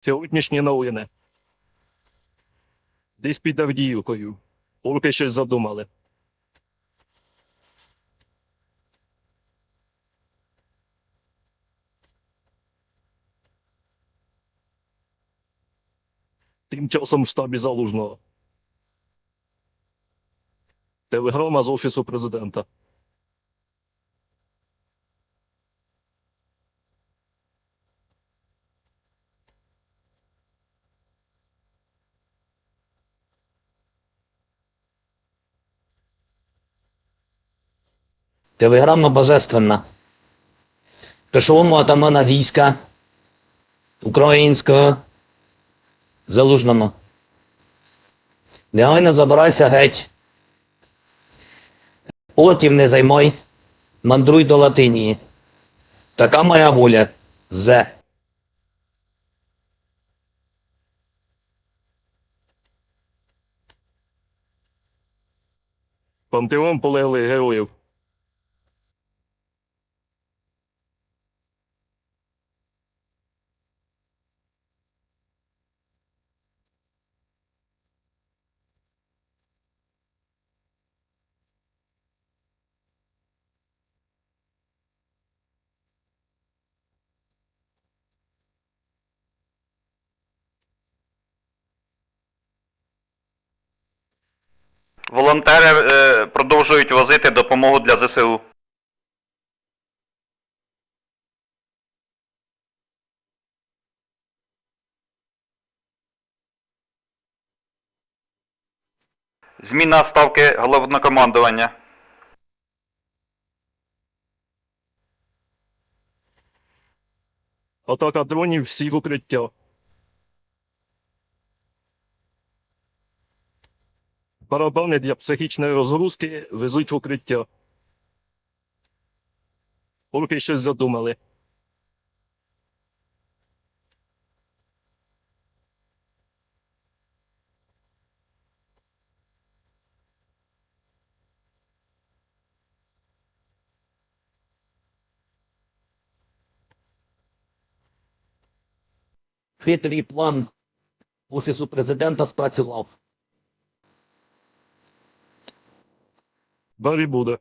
Сьогоднішні новини. Десь під Авдіївкою. Орки щось задумали. Тим часом в штабі залужного. Телеграма з Офісу президента. Телеграма божественна. Пішовому атамана війська українського залужному. Негайно забирайся геть. Потім не займай, мандруй до Латинії. Така моя воля. Зе. Пантеон полеглих героїв. Волонтери е, продовжують возити допомогу для ЗСУ. Зміна ставки головнокомандування. Атака дронів всі в укриття. Барабани для психічної розгрузки везуть в укриття. Орки щось задумали. Хитрий план Офісу президента спрацював. Bambi Buda.